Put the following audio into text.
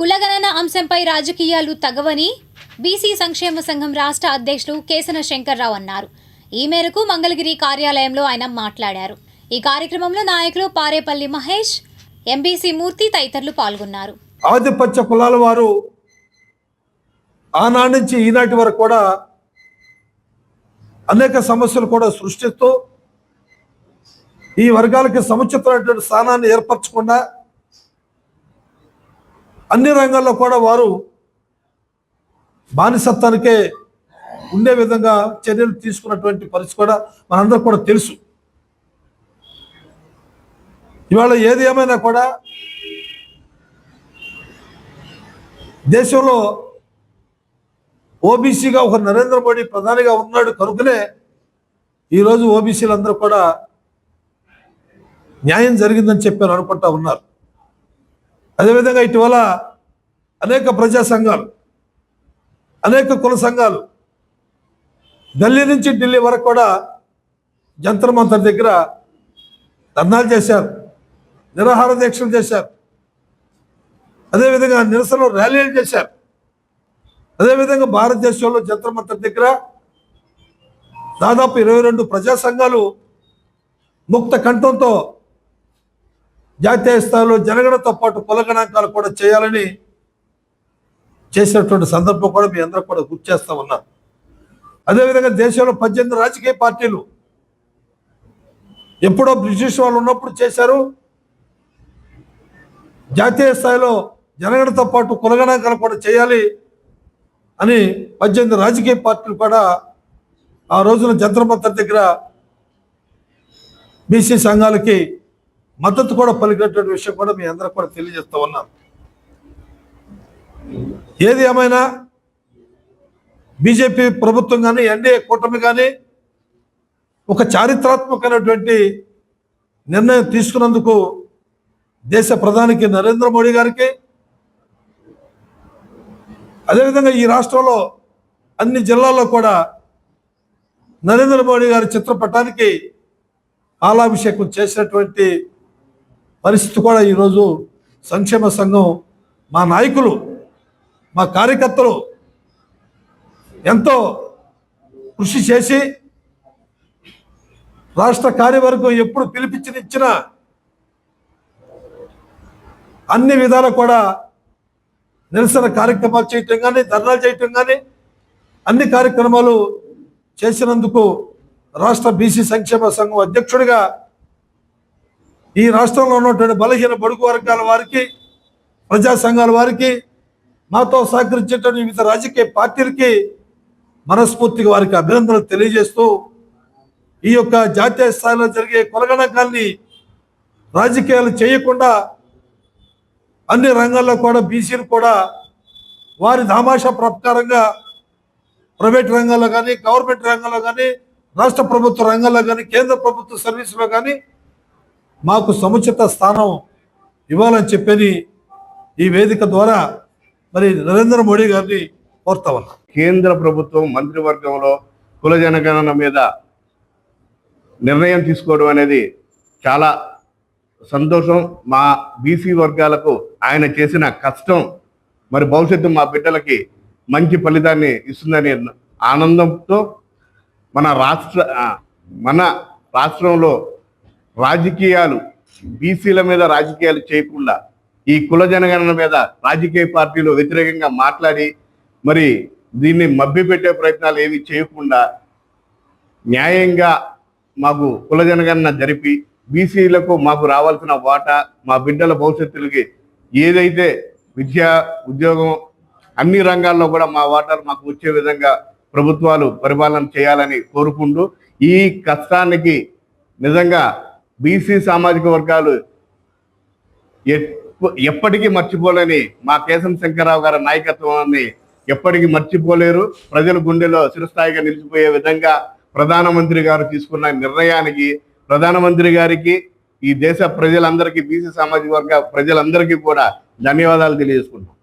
కులగణన అంశంపై రాజకీయాలు తగవని బీసీ సంక్షేమ సంఘం రాష్ట్ర అధ్యక్షులు కేసన శంకర్రావు అన్నారు. ఈ మేరకు మంగళగిరి కార్యాలయంలో ఆయన మాట్లాడారు. ఈ కార్యక్రమంలో నాయకులు పారేపల్లి మహేష్ ఎంబీసీ మూర్తి తదితరులు పాల్గొన్నారు. ఆధిపత్య కులాల వారు ఆనాటి నుంచి ఈనాటి వరకు కూడా అనేక సమస్యలు కూడా సృష్టిస్తూ ఈ వర్గాలకి సముచితమైనటువంటి స్థానాన్ని ఏర్పరచకుండా అన్ని రంగాల్లో కూడా వారు బానిసత్వానికే ఉండే విధంగా చర్యలు తీసుకున్నటువంటి పరిస్థితి కూడా మనందరూ కూడా తెలుసు. ఇవాళ ఏది ఏమైనా కూడా దేశంలో ఓబీసీగా ఒక నరేంద్ర మోడీ ప్రధానిగా ఉన్నాడు కనుకనే ఈరోజు ఓబీసీలందరూ కూడా న్యాయం జరిగిందని చెప్పారు అనుకుంటా ఉన్నారు. అదేవిధంగా ఇటీవల అనేక ప్రజా సంఘాలు అనేక కుల సంఘాలు ఢిల్లీ నుంచి ఢిల్లీ వరకు కూడా జంతర్ మంతర్ దగ్గర ధర్నాలు చేశారు నిరాహార దీక్షలు చేశారు. అదేవిధంగా నిరసన ర్యాలీలు చేశారు. అదేవిధంగా భారతదేశంలో జంతర్ మంతర్ దగ్గర దాదాపు ఇరవై రెండు ప్రజా సంఘాలు ముక్త కంఠంతో జాతీయ స్థాయిలో జనగణతో పాటు కుల గణాంకాలు కూడా చేయాలని చేసినటువంటి సందర్భం కూడా మీ అందరూ కూడా గుర్తు చేస్తా ఉన్నారు. అదేవిధంగా దేశంలో పద్దెనిమిది రాజకీయ పార్టీలు ఎప్పుడో బ్రిటిష్ వాళ్ళు ఉన్నప్పుడు చేశారు. జాతీయ స్థాయిలో జనగణతో పాటు కులగణాంకాలు కూడా చేయాలి అని పద్దెనిమిది రాజకీయ పార్టీలు కూడా ఆ రోజున జంత్రమంత్ర దగ్గర బీసీ సంఘాలకి మద్దతు కూడా పలికినటువంటి విషయం కూడా మీ అందరూ కూడా తెలియజేస్తూ ఉన్నాం ఏది ఏమైనా బీజేపీ ప్రభుత్వం కానీ ఎన్డీఏ కూటమి కానీ ఒక చారిత్రాత్మకమైనటువంటి నిర్ణయం తీసుకున్నందుకు దేశ ప్రధానికి నరేంద్ర మోడీ గారికి అదేవిధంగా ఈ రాష్ట్రంలో అన్ని జిల్లాల్లో కూడా నరేంద్ర మోడీ గారి చిత్రపటానికి ఆలాభిషేకం చేసినటువంటి పరిస్థితి కూడా ఈరోజు సంక్షేమ సంఘం మా నాయకులు మా కార్యకర్తలు ఎంతో కృషి చేసి రాష్ట్ర కార్యవర్గం ఎప్పుడు పిలిపించినిచ్చిన అన్ని విధాలు కూడా నిరసన కార్యక్రమాలు చేయటం కానీ ధర్నాలు చేయటం కానీ అన్ని కార్యక్రమాలు చేసినందుకు రాష్ట్ర బీసీ సంక్షేమ సంఘం అధ్యక్షుడిగా ఈ రాష్ట్రంలో ఉన్నటువంటి బలహీన బడుగు వర్గాల వారికి ప్రజా సంఘాల వారికి మాతో సహకరించేటువంటి వివిధ రాజకీయ పార్టీలకి మనస్ఫూర్తిగా వారికి అభినందనలు తెలియజేస్తూ ఈ యొక్క జాతీయ స్థాయిలో జరిగే కొలగణకాన్ని రాజకీయాలు చేయకుండా అన్ని రంగాల్లో కూడా బీసీలు కూడా వారి దామాషా ప్రకారంగా ప్రైవేట్ రంగాల్లో కానీ గవర్నమెంట్ రంగంలో కానీ రాష్ట్ర ప్రభుత్వ రంగంలో కానీ కేంద్ర ప్రభుత్వ సర్వీసులో కానీ మాకు సముచిత స్థానం ఇవ్వాలని చెప్పని ఈ వేదిక ద్వారా మరి నరేంద్ర మోడీ గారిని కోరుతా కేంద్ర ప్రభుత్వం మంత్రివర్గంలో కుల జనగణన మీద నిర్ణయం తీసుకోవడం అనేది చాలా సంతోషం. మా బీసీ వర్గాలకు ఆయన చేసిన కష్టం మరి భవిష్యత్తు మా బిడ్డలకి మంచి ఫలితాన్ని ఇస్తుందని ఆనందంతో మన రాష్ట్ర మన రాష్ట్రంలో రాజకీయాలు బీసీల మీద రాజకీయాలు చేయకుండా ఈ కుల జనగణన మీద రాజకీయ పార్టీలు వ్యతిరేకంగా మాట్లాడి మరి దీన్ని మభ్యపెట్టే ప్రయత్నాలు ఏవి చేయకుండా న్యాయంగా మాకు కుల జనగణన జరిపి బీసీలకు మాకు రావాల్సిన వాటా మా బిడ్డల భవిష్యత్తులకి ఏదైతే విద్య ఉద్యోగం అన్ని రంగాల్లో కూడా మా వాటాలు మాకు వచ్చే విధంగా ప్రభుత్వాలు పరిపాలన చేయాలని కోరుకుంటూ ఈ కష్టానికి నిజంగా బీసీ సామాజిక వర్గాలు ఎప్పటికీ మర్చిపోలేని మా కేశం శంకరరావు గారి నాయకత్వాన్ని ఎప్పటికీ మర్చిపోలేరు. ప్రజల గుండెలో చిరస్థాయిగా నిలిచిపోయే విధంగా ప్రధానమంత్రి గారు తీసుకున్న నిర్ణయానికి ప్రధానమంత్రి గారికి ఈ దేశ ప్రజలందరికీ బీసీ సామాజిక వర్గ ప్రజలందరికీ కూడా ధన్యవాదాలు తెలియజేసుకుంటాం